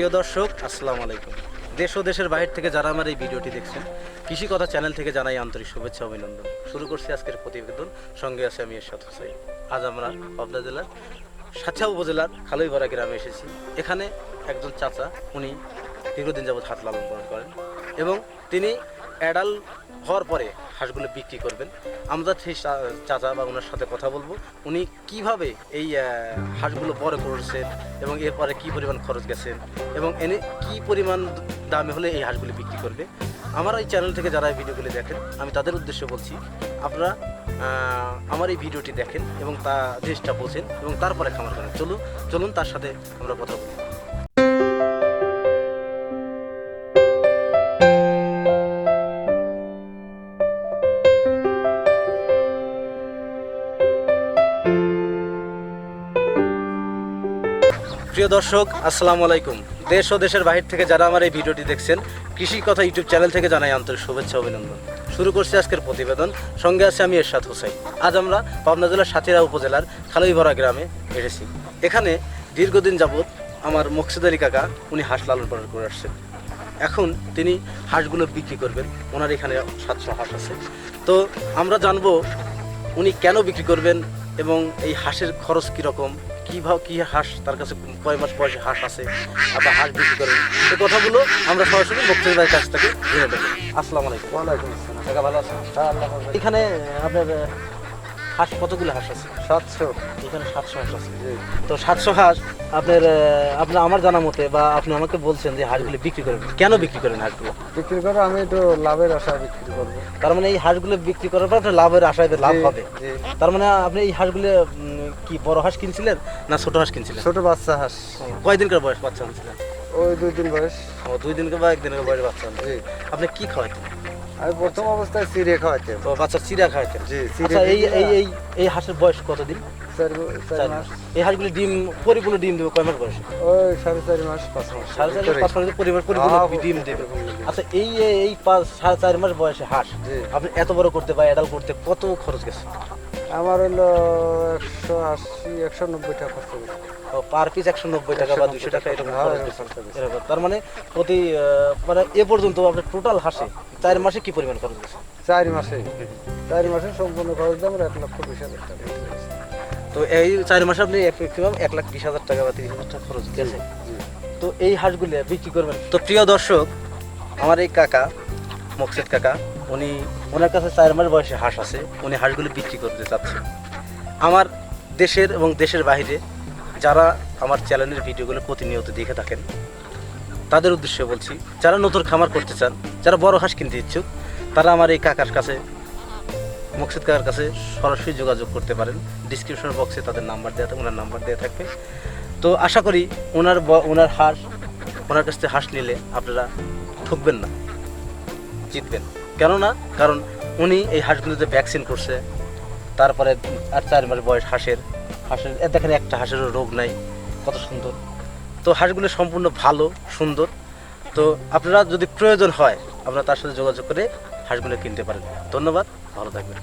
দর্শক, আসসালাম আলাইকুম। দেশ ও দেশের বাইরে থেকে যারা আমার এই ভিডিওটি দেখছেন, কৃষি কথা চ্যানেল থেকে জানাই আন্তরিক শুভেচ্ছা, অভিনন্দন। শুরু করছি আজকের প্রতিবেদন। সঙ্গে আছে আমি এরশাদ হোসাইন আজ আমরা পাবনা জেলার সাছা উপজেলার খালইভরা গ্রামে এসেছি। এখানে একজন চাচা, উনি দীর্ঘদিন যাবৎ হাত লালন পালন করেন এবং তিনি অ্যাডাল হওয়ার পরে হাঁসগুলো বিক্রি করবেন। আমরা সেই চাচা বা ওনার সাথে কথা বলব। উনি কীভাবে এই হাঁসগুলো বড় করেছেন এবং এরপরে কি পরিমাণ খরচ গেছেন এবং এনে কি পরিমাণ দামে হলে এই হাঁসগুলি বিক্রি করবে। আমার এই চ্যানেল থেকে যারা এই ভিডিওগুলি দেখেন, আমি তাদের উদ্দেশ্যে বলছি, আপনারা আমার এই ভিডিওটি দেখেন এবং তা, জিনিসটা বোঝেন এবং তারপরে খামার করেন। চলুন চলুন তার সাথে আমরা কথা বলি। প্রিয় দর্শক, আসসালামু আলাইকুম। দেশ ও দেশের বাহির থেকে যারা আমার এই ভিডিওটি দেখছেন, কৃষি কথা ইউটিউব চ্যানেল থেকে জানাই আন্তরিক শুভেচ্ছা অভিনন্দন। শুরু করছি আজকের প্রতিবেদন। সঙ্গে আছে আমি এরশাদ হোসাইন আজ আমরা পাবনা জেলার সাথিরা উপজেলার খালইভরা গ্রামে এসেছি। এখানে দীর্ঘদিন যাবৎ আমার মকসুদ আলী কাকা, উনি হাঁস লালন পালন করে আসছেন। এখন তিনি হাঁসগুলো বিক্রি করবেন। ওনার এখানে সাতশো হাঁস আছে। তো আমরা জানব উনি কেন বিক্রি করবেন এবং এই হাঁসের খরচ কীরকম? কীভাবে কী হাঁস? তার কাছে কয় মাস বয়সে হাঁস আছে? বা হাঁস বিক্রি করেন এই কথাগুলো আমরা সরাসরি ভাইয়ের কাছ থেকে জেনে নেব। আসসালামু আলাইকুম। ওয়ালাইকুম আসসালাম। টাকা ভালো আছেন? আল্লাহ এখানে আপনার হাঁস কতগুলো হাঁস আছে? সাতশো। এখানে সাতশো হাঁস আছে। তো সাতশো হাঁস আপনার আপনার আমার জানা মতে বা আপনি আমাকে বলছেন যে হাঁসগুলো বিক্রি করেন। কেন বিক্রি করেন হাঁসগুলো? বিক্রি করে আমি একটু লাভের আশায় বিক্রি করব। তার মানে এই হাঁসগুলো বিক্রি করার পর আপনার লাভের আশায় লাভ হবে। তার মানে আপনি এই হাঁসগুলো কি বড় হাঁস কিনছিলেন না ছোট হাঁস কিনছিলেন? ছোট বাচ্চা হাঁস। কয়দিনকার বয়স বাচ্চা আনছিলেন ওই দুই দিন বয়স। ও দুই দিনকার বা একদিনের বয়স বাচ্চা জি। আপনি কি খাওয়াইতেন? আমি প্রথম অবস্থায় চিড়ে খাওয়াইতাম। তো বাচ্চা চিরা খাওয়াইতেন? জি চিড়ে আচ্ছা এই এই এই এই হাঁসের বয়স কতদিন? চার চার চার মাস। মাস। এই হাঁসগুলো ডিম পরিপূর্ণ ডিম দেবে কয় মাস বয়সে? ওই সাড়ে চারি মাস পাঁচ মাস। সাড়ে চার মাস পাঁচ মাসে পরিবার পরিপূর্ণ ডিম দেবে। আচ্ছা এই এই- এই পাঁচ সাড়ে চার মাস বয়সে হাঁস জি। আপনি এত বড় করতে বা এডাল করতে কত খরচ গেছে? আমার হলো একশো আশি একশো নব্বই টাকা খরচ হয়েছে। পার পিস একশো নব্বই টাকা বা দুশো টাকা এরকম হ্যাঁ, এরকম। তার মানে প্রতি মানে এ পর্যন্ত আপনার টোটাল হাসে চার মাসে কি পরিমাণ খরচ গেছে চারি মাসে। চারি মাসে সম্পূর্ণ খরচ দিয়ে আমার এক লক্ষ বিশ হাজার টাকা তো এই চার মাসে আপনি ম্যাক্সিমাম এক লাখ বিশ হাজার টাকা বা তিরিশ হাজার টাকা খরচ গেছে তো এই হাঁসগুলো বিক্রি করবেন। তো প্রিয় দর্শক আমার এই কাকা মকসেদ কাকা উনি ওনার কাছে চার মাস বয়সে হাঁস আছে, উনি হাঁসগুলি বিক্রি করতে চাচ্ছে। আমার দেশের এবং দেশের বাইরে যারা আমার চ্যানেলের ভিডিওগুলো প্রতিনিয়ত দেখে থাকেন, তাদের উদ্দেশ্যে বলছি, যারা নতুন খামার করতে চান, যারা বড় হাঁস কিনতে ইচ্ছুক, তারা আমার এই কাকার কাছে, মকসিদ কাকার কাছে সরাসরি যোগাযোগ করতে পারেন। ডিসক্রিপশন বক্সে তাদের নাম্বার দেওয়া থাকবে ওনার নাম্বার দেওয়া থাকবে। তো আশা করি ওনার ওনার হাঁস ওনার কাছ থেকে হাঁস নিলে আপনারা ঠকবেন না, জিতবেন। কেননা, কারণ উনি এই হাঁসগুলোতে ভ্যাকসিন করছে, তারপরে আর চার মাস বয়স হাঁসের হাঁসের দেখেন একটা হাঁসেরও রোগ নাই, কত সুন্দর। তো হাঁসগুলো সম্পূর্ণ ভালো, সুন্দর। তো আপনারা যদি প্রয়োজন হয়, আপনারা তার সাথে যোগাযোগ করে হাঁসগুলো কিনতে পারেন। ধন্যবাদ, ভালো থাকবেন।